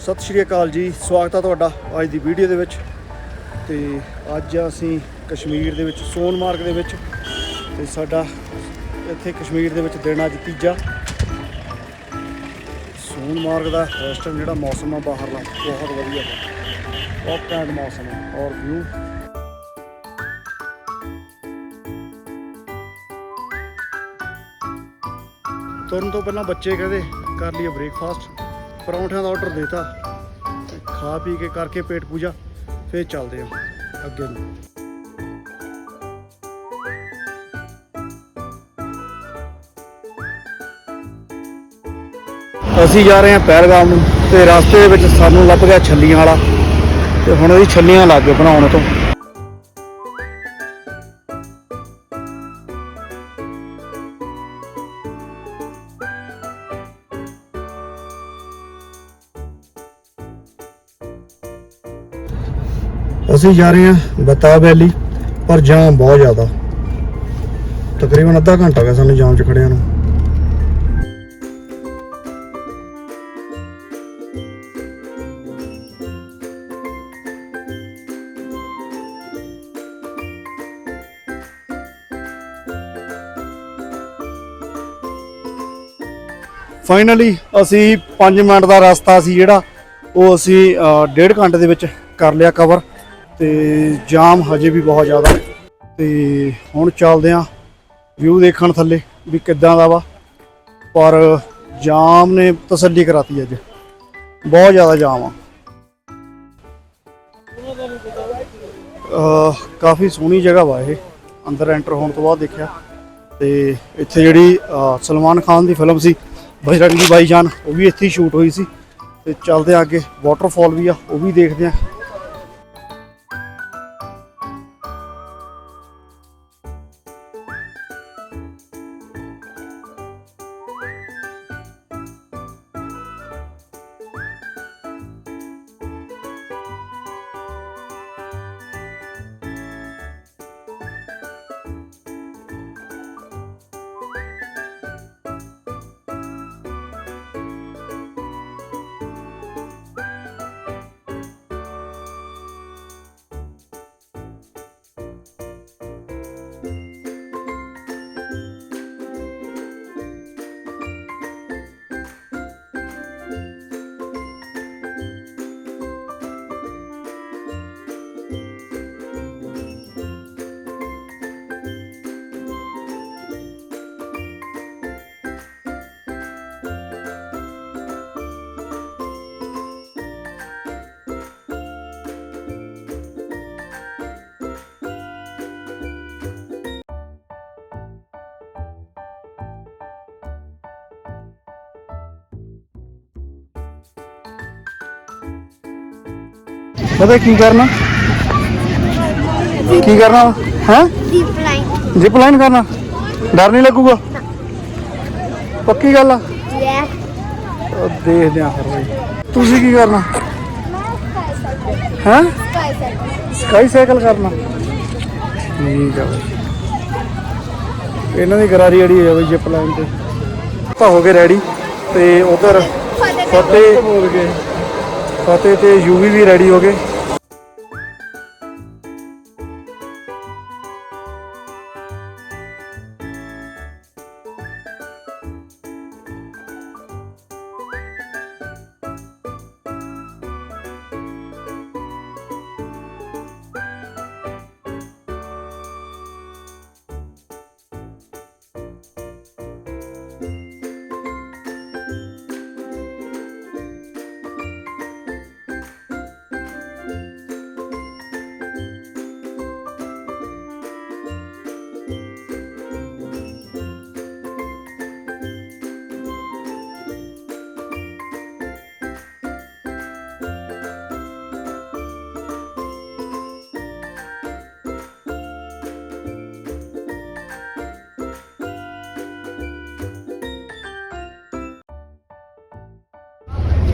ਸਤਿ ਸ਼੍ਰੀ ਅਕਾਲ ਜੀ, ਸਵਾਗਤ ਹੈ ਤੁਹਾਡਾ ਅੱਜ ਦੀ ਵੀਡੀਓ ਦੇ ਵਿੱਚ। ਤੇ ਅੱਜ ਅਸੀਂ ਕਸ਼ਮੀਰ ਦੇ ਵਿੱਚ ਸੋਨਮਾਰਗ ਦੇ ਵਿੱਚ ਤੇ ਸਾਡਾ ਇੱਥੇ ਕਸ਼ਮੀਰ ਦੇ ਵਿੱਚ ਦਿਨ ਅੱਜ ਤੀਜਾ। ਸੋਨਮਾਰਗ ਦਾ ਇਸ ਜਿਹੜਾ ਮੌਸਮ ਆ ਬਾਹਰਲਾ, ਬਹੁਤ ਵਧੀਆ ਹੈ। ਬਹੁਤ ਘੈਂਟ ਮੌਸਮ ਹੈ ਔਰ ਵਿਊ ਤੁਰਨ ਤੋਂ ਪਹਿਲਾਂ ਬੱਚੇ ਕਹਿੰਦੇ, ਕਰ ਲਈਏ ਬ੍ਰੇਕਫਾਸਟ ਪਰੌਂਠਿਆਂ ਦਾ ਆਰਡਰ ਦੇਤਾ ਤੇ ਖਾ ਪੀ ਕੇ ਕਰਕੇ ਪੇਟ ਪੂਜਾ, ਫੇਰ ਚੱਲਦੇ ਹਾਂ ਅੱਗੇ ਨੂੰ। ਅਸੀਂ ਜਾ ਰਹੇ ਹਾਂ ਪਹਿਲਗਾਮ ਨੂੰ ਤੇ ਰਸਤੇ ਦੇ ਵਿੱਚ ਸਾਨੂੰ ਲੱਭ ਗਿਆ ਛੱਲੀਆਂ ਵਾਲਾ ਤੇ ਹੁਣ ਉਹਦੀ ਛੱਲੀਆਂ ਲੱਗ ਗਏ ਬਣਾਉਣ ਤੋਂ। ਅਸੀਂ ਜਾ ਰਹੇ ਹਾਂ ਬਤਾ ਵੈਲੀ ਪਰ ਜਾਮ ਬਹੁਤ ਜ਼ਿਆਦਾ। ਤਕਰੀਬਨ ਅੱਧਾ ਘੰਟਾ ਹੋ ਗਿਆ ਸਾਨੂੰ ਜਾਮ 'ਚ ਖੜਿਆਂ ਨੂੰ। ਫਾਈਨਲੀ ਅਸੀਂ 5 ਮਿੰਟ ਦਾ ਰਸਤਾ ਸੀ ਜਿਹੜਾ ਉਹ ਅਸੀਂ ਅ, ਡੇਢ ਘੰਟੇ ਦੇ ਵਿੱਚ ਕਰ ਲਿਆ ਕਵਰ ਤੇ ਜਾਮ ਹਜੇ ਵੀ ਬਹੁਤ ਜ਼ਿਆਦਾ। ਹੈ। ਤੇ ਹੁਣ ਚੱਲਦੇ ਆਂ ਵਿਊ ਦੇਖਣ ਥੱਲੇ ਵੀ ਕਿੱਦਾਂ ਦਾ ਵਾ। ਪਰ ਜਾਮ ਨੇ ਤਸੱਲੀ ਕਰਾਤੀ ਅੱਜ। ਬਹੁਤ ਜ਼ਿਆਦਾ ਜਾਮ ਆ। ਕਾਫੀ ਸੋਹਣੀ ਜਗ੍ਹਾ ਵਾ ਇਹ। ਅੰਦਰ ਐਂਟਰ ਹੋਣ ਤੋਂ ਬਾਅਦ ਦੇਖਿਆ। ਤੇ ਇੱਥੇ ਜਿਹੜੀ ਸਲਮਾਨ ਖਾਨ ਦੀ ਫਿਲਮ ਸੀ, ਬਜਰੰਗੀ ਭਾਈਜਾਨ ਉਹ ਵੀ ਇੱਥੇ ਹੀ ਸ਼ੂਟ ਹੋਈ ਸੀ। ਤੇ ਚੱਲਦੇ ਅੱਗੇ। ਵਾਟਰਫਾਲ ਵੀ ਆ, ਉਹ ਵੀ ਦੇਖਦੇ ਆ। ਪਤਾ ਕੀ ਕਰਨਾ? ਕੀ ਕਰਨਾ? ਹੈ. ਜਿਪ ਲਾਈਨ ਕਰਨਾ? ਡਰ ਨਹੀਂ ਲੱਗੂਗਾ? ਪੱਕੀ ਗੱਲ ਆ. ਉਹ ਦੇਖਦੇ ਆ ਫਿਰ ਬਈ। ਤੁਸੀਂ ਕੀ ਕਰਨਾ? ਹੈ? ਸਕਾਈ ਸਾਈਕਲ ਕਰਨਾ। ਠੀਕ ਆ ਇਹਨਾਂ ਦੀ ਗਰਾਰੀ ਅੜੀ ਹੈ ਬਈ ਜਿਪ ਲਾਈਨ ਤੇ। ਤਾਂ ਹੋ ਗਏ ਰੈਡੀ ਤੇ ਉਧਰ ਫਤਿਹ ਫਤਿਹ ਤੇ ਯੂਵੀ ਵੀ ਰੈਡੀ ਹੋ ਗਏ।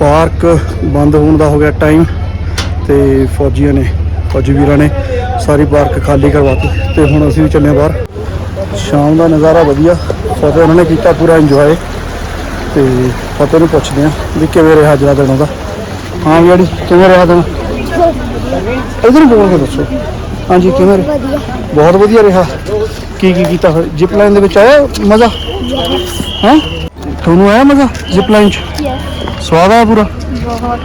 ਪਾਰਕ ਬੰਦ ਹੋਣ ਦਾ ਹੋ ਗਿਆ ਟਾਈਮ ਤੇ ਫੌਜੀਆਂ ਨੇ ਫੌਜੀ ਵੀਰਾਂ ਨੇ ਸਾਰੀ ਪਾਰਕ ਖਾਲੀ ਕਰਵਾਤੀ ਤੇ ਹੁਣ ਅਸੀਂ ਵੀ ਚੱਲੇ ਬਾਹਰ। ਸ਼ਾਮ ਦਾ ਨਜ਼ਾਰਾ ਵਧੀਆ ਫਤਿਹ ਉਹਨਾਂ ਨੇ ਕੀਤਾ ਪੂਰਾ ਇੰਜੋਏ ਤੇ ਫਤਿਹ ਨੂੰ ਪੁੱਛਦੇ ਆ ਵੀ ਕਿਵੇਂ ਰਿਹਾ ਦਾ ਦਿਨ ਉਹਦਾ। ਹਾਂ ਵੀ ਡੈਡੀ ਕਿਵੇਂ ਰਿਹਾ ਦਿਨ? ਇਧਰ ਬੋਲ ਕੇ ਦੱਸੋ। ਹਾਂਜੀ ਕਿਵੇਂ ਰਿਹਾ? ਬਹੁਤ ਵਧੀਆ ਰਿਹਾ। ਕੀ ਕੀ ਕੀਤਾ ਫਿਰ? ਜਿਪ ਲਾਈਨ ਦੇ ਵਿੱਚ ਆਇਆ ਮਜ਼ਾ? ਹਾਂ? ਤੁਹਾਨੂੰ ਆਇਆ ਮਜ਼ਾ ਜਿਪ ਲਾਈਨ 'ਚ? ਸਵਾਦ ਆਇਆ ਪੂਰਾ? ਬਹੁਤ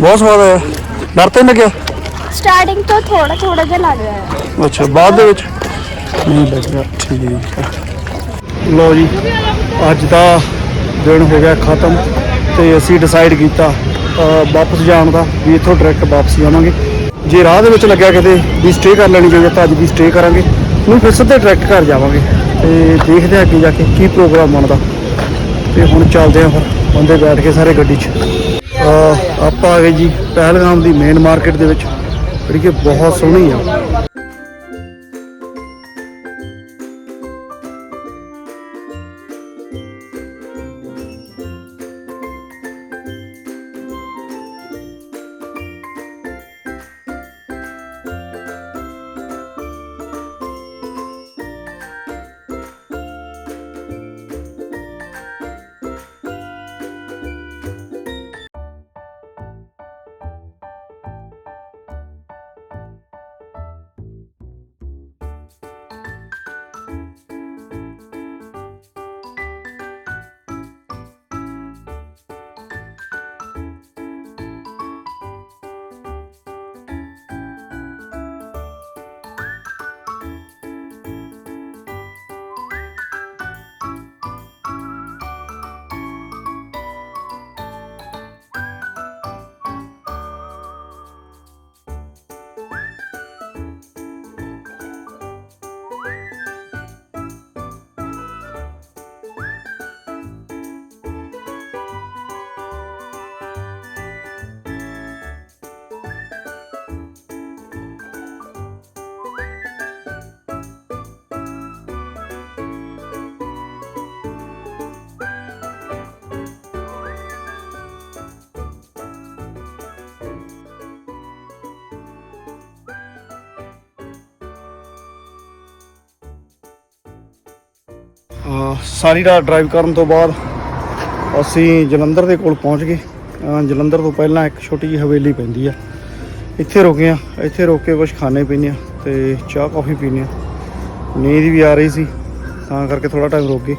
ਬਹੁਤ ਸਵਾਦ ਆਇਆ। ਡਰ ਤਾਂ ਨਹੀਂ ਲੱਗਿਆ ਸਟਾਰਟਿੰਗ ਤੋਂ ਥੋੜਾ ਥੋੜਾ ਜਿਹਾ ਲੱਗ ਰਿਹਾ ਹੈ। ਅੱਛਾ ਬਾਅਦ ਦੇ ਵਿੱਚ? ਨਹੀਂ ਲੱਗਿਆ ਠੀਕ ਹੈ। ਲੋ ਜੀ ਅੱਜ ਦਾ ਦਿਨ ਹੋ ਗਿਆ ਖਤਮ ਤੇ ਅਸੀਂ ਡਿਸਾਈਡ ਕੀਤਾ ਅ, ਵਾਪਸ ਜਾਣ ਦਾ ਵੀ ਇੱਥੋਂ ਡਾਇਰੈਕਟ ਵਾਪਸ ਜਾਵਾਂਗੇ। ਜੇ ਰਾਹ ਦੇ ਵਿੱਚ ਲੱਗਿਆ ਕਿਤੇ ਵੀ ਸਟੇ ਕਰ ਲੈਣੀ ਚਾਹੀਦੀ ਤਾਂ ਅੱਜ ਵੀ ਸਟੇ ਕਰਾਂਗੇ। ਨਹੀਂ ਫਿਰ ਸਿੱਧੇ ਡਾਇਰੈਕਟ ਘਰ ਜਾਵਾਂਗੇ ਤੇ ਦੇਖਦੇ ਹਾਂ ਅੱਗੇ ਜਾ ਕੇ ਕੀ ਪ੍ਰੋਗਰਾਮ ਬਣਦਾ। ਤੇ ਹੁਣ ਚੱਲਦੇ ਆਂ ਫਿਰ ਬੰਦੇ ਬੈਠ ਕੇ ਸਾਰੇ ਗੱਡੀ 'ਚ। ਆਪਾਂ ਆ ਗਏ ਜੀ ਪਹਿਲਗਾਮ ਦੀ ਮੇਨ ਮਾਰਕੀਟ ਦੇ ਵਿੱਚ, ਜਿਹੜੀ ਕਿ ਬਹੁਤ ਸੋਹਣੀ ਆ। ਸਾਰੀ ਰਾਤ ਡਰਾਈਵ ਕਰਨ ਤੋਂ ਬਾਅਦ ਅਸੀਂ ਜਲੰਧਰ ਦੇ ਕੋਲ ਪਹੁੰਚ ਗਏ। ਜਲੰਧਰ ਤੋਂ ਪਹਿਲਾਂ ਇੱਕ ਛੋਟੀ ਜਿਹੀ ਹਵੇਲੀ ਪੈਂਦੀ ਆ। ਇੱਥੇ ਰੁਕੇ ਆ। ਇੱਥੇ ਰੁਕ ਕੇ ਕੁਝ ਖਾਣੇ ਪੀਣੇ ਆ ਤੇ ਚਾਹ ਕੌਫੀ ਪੀਣੇ ਆ। ਨੀਂਦ ਵੀ ਆ ਰਹੀ ਸੀ, ਤਾਂ ਕਰਕੇ ਥੋੜਾ ਟਾਈਮ ਰੁਕ ਗਏ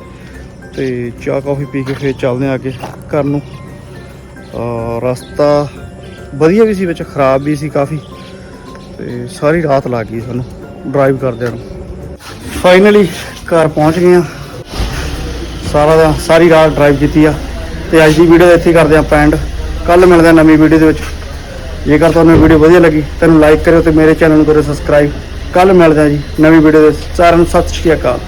ਤੇ ਚਾਹ ਕੌਫੀ ਪੀ ਕੇ ਫਿਰ ਚੱਲਦੇ ਆ ਅੱਗੇ ਘਰ ਨੂੰ। ਰਸਤਾ ਵਧੀਆ ਵੀ ਸੀ, ਵਿੱਚ ਖਰਾਬ ਵੀ ਸੀ ਕਾਫੀ ਤੇ ਸਾਰੀ ਰਾਤ ਲੱਗ ਗਈ ਸਾਨੂੰ ਡਰਾਈਵ ਕਰਦਿਆਂ ਨੂੰ। ਫਾਈਨਲੀ ਘਰ ਪਹੁੰਚ ਗਏ ਆ। ਸਾਰਾ ਦਾ ਸਾਰੀ ਰਾਤ ਡਰਾਈਵ ਕੀਤੀ ਆ ਤੇ ਅੱਜ ਦੀ ਵੀਡੀਓ ਇੱਥੇ ਕਰਦੇ ਆ ਪੈਂਡ ਕੱਲ ਮਿਲਦੇ ਆ ਨਵੀਂ ਵੀਡੀਓ ਦੇ ਵਿੱਚ। ਜੇਕਰ ਤੁਹਾਨੂੰ ਵੀਡੀਓ ਵਧੀਆ ਲੱਗੀ, ਤੈਨੂੰ ਲਾਈਕ ਕਰਿਓ ਤੇ ਮੇਰੇ ਚੈਨਲ ਨੂੰ ਕਰੋ ਸਬਸਕ੍ਰਾਈਬ ਕੱਲ ਮਿਲਦੇ ਆ ਜੀ ਨਵੀਂ ਵੀਡੀਓ ਦੇ ਵਿੱਚ। ਸਾਰਿਆਂ ਨੂੰ ਸਤਿ ਸ਼੍ਰੀ ਅਕਾਲ।